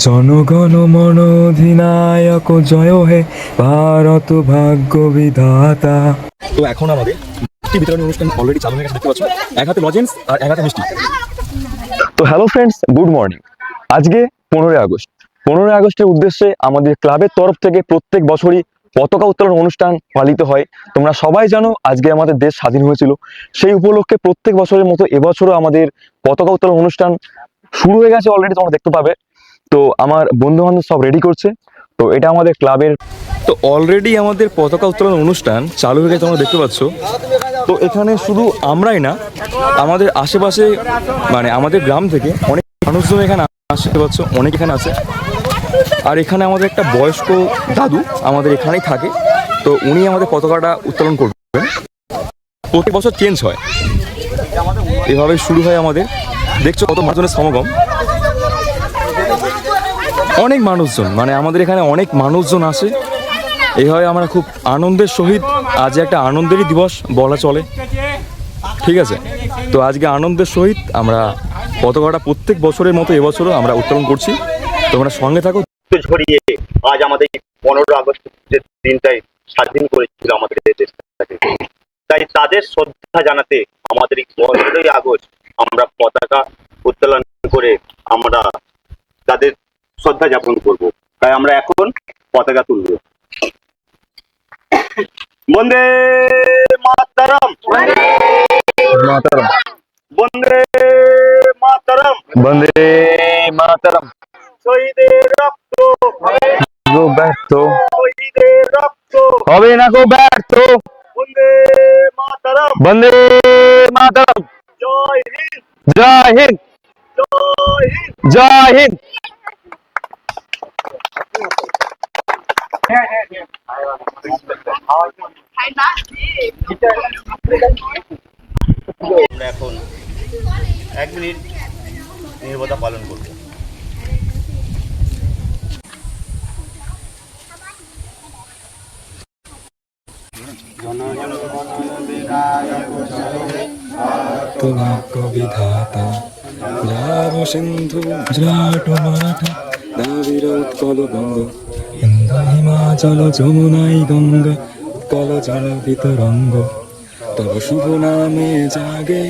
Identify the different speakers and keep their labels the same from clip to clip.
Speaker 1: জনগণ মন অধিনায়ক জয় হে ভারত ভাগ্য বিধাতা।
Speaker 2: তো এখন আমাদের মিষ্টি বিতরণ অনুষ্ঠান অলরেডি চালু হয়ে গেছে দেখতে পাচ্ছ? এক হাতে লজেন্স আর এক হাতে মিষ্টি। তো হ্যালো ফ্রেন্ডস গুড মর্নিং আজকে পনেরোই আগস্ট। পনেরোই আগস্টের উদ্দেশ্যে আমাদের ক্লাবের তরফ থেকে প্রত্যেক বছরই পতাকা উত্তোলন অনুষ্ঠান পালিত হয়। তোমরা সবাই জানো আজকে আমাদের দেশ স্বাধীন হয়েছিল। সেই উপলক্ষে প্রত্যেক বছরের মতো এবছরও আমাদের পতাকা উত্তোলন অনুষ্ঠান শুরু হয়ে গেছে অলরেডি তোমরা দেখতে পাবে। তো আমার বন্ধু বান্ধব সব রেডি করছে। তো এটা আমাদের ক্লাবের তো অলরেডি আমাদের পতাকা উত্তোলন অনুষ্ঠান চালু হয়ে গেছে, তোমরা দেখতে পাচ্ছ। তো এখানে শুধু আমরাই না, আমাদের আশেপাশে মানে আমাদের গ্রাম থেকে অনেক মানুষজন এখানে আসতে পারছ অনেক এখানে আছে। আর এখানে আমাদের একটা বয়স্ক দাদু আমাদের এখানেই থাকে। তো উনি আমাদের পতাকাটা উত্তোলন করবেন। প্রতি বছর চেঞ্জ হয়। এভাবে শুরু হয় আমাদের। দেখছ কত মানুষজনের সমাগম। অনেক মানুষজন মানে আমাদের এখানে অনেক মানুষজন আসে। এইভাবে আমরা খুব আনন্দের সহিত আজ একটা আনন্দেরই দিবস বলা চলে। ঠিক আছে? তো আজকে আনন্দের সহিত আমরা পতাকাটা প্রত্যেক বছরের মতো এবছরও আমরা উত্তোলন করছি। তোমরা সঙ্গে থাকো।
Speaker 3: ঝরিয়ে আজ আমাদের পনেরো আগস্টের দিনটাই স্বাধীন করেছিল আমাদের দেশটাকে। তাই তাদের শ্রদ্ধা জানাতে আমাদের এই পনেরোই আগস্ট আমরা পতাকা উত্তোলন করে আমরা তাদের শ্রদ্ধা জ্ঞাপন করব। তাই আমরা এখন পতাকা তুলব। বন্দে মাতারাম!
Speaker 2: মাতারাম!
Speaker 3: বন্দে মাতারাম!
Speaker 2: বন্দে মাতারাম!
Speaker 3: শহীদের রক্ত!
Speaker 2: গো ব্যর্থ!
Speaker 3: শহীদের রক্ত!
Speaker 2: হবে না গো ব্যর্থ!
Speaker 3: বন্দে মাতারাম!
Speaker 2: বন্দে মাতারাম!
Speaker 3: জয় হিন্দ!
Speaker 2: জয় হিন্দ!
Speaker 3: জয় হিন্দ!
Speaker 2: জয় হিন্দ!
Speaker 3: আমরা এখন এক মিনিট নির্বতা পালন করব।
Speaker 1: তো বিধাতা যাব সিন্ধু গুজরাট ও মারাঠা উৎকল বঙ্গ হিমাচল যমুনাই গঙ্গা উৎকল জল বিতরঙ্গ তব শুভ নামে জাগে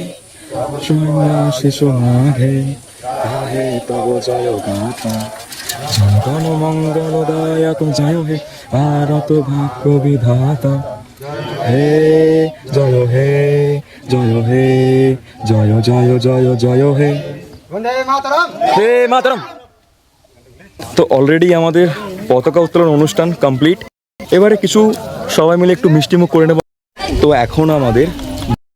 Speaker 1: সৈন্য শিশু মাঘে। গাহে তব জয় গাথা জনগণ মঙ্গল দায়ক জয় হে ভারত ভাগ্য বিধাতা। হে জয় হে জয় হে জয় জয় জয় জয় হে। হে মাতরম। তো অলরেডি আমাদের পতাকা উত্তোলন অনুষ্ঠান কমপ্লিট এবারে কিছু সবাই মিলে একটু মিষ্টিমুখ করে নেব। তো এখন আমাদের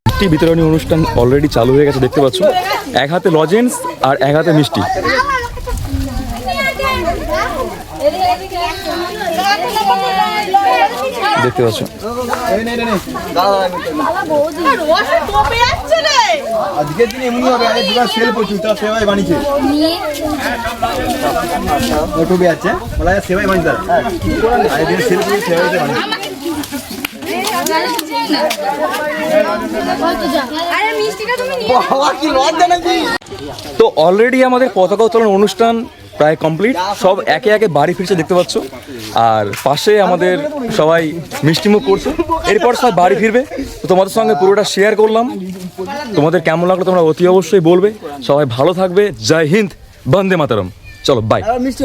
Speaker 1: মিষ্টি বিতরণী অনুষ্ঠান অলরেডি চালু হয়ে গেছে দেখতে পাচ্ছ। এক হাতে লজেন্স আর এক হাতে মিষ্টি। দেখতে পাচ্ছ।
Speaker 4: আজকের দিন এমনি হবে আরে দুবার সেল প্রচুর তা সেবাই বানিয়েছে ও বি আছে বলা যায় সেবাই বানিয়েছে আরে দিন সেল প্রচুর সেবাইতে বানিয়েছে
Speaker 5: আরে মিষ্টিটা তুমি নিয়ে
Speaker 4: বাবা কি লজ্জা নাকি?
Speaker 2: তো অলরেডি আমাদের পতাকা উত্তোলন অনুষ্ঠান প্রায় কমপ্লিট সব একে একে বাড়ি ফিরছে, দেখতে পাচ্ছ। আর পাশে আমাদের সবাই মিষ্টিমুখ করছে। এরপর সব বাড়ি ফিরবে। তো তোমাদের সঙ্গে পুরোটা শেয়ার করলাম। তোমাদের কেমন লাগল তোমরা অতি অবশ্যই বলবে। সবাই ভালো থাকবে। জয় হিন্দ। বন্দে মাতারম। চলো বাই
Speaker 4: মিষ্টি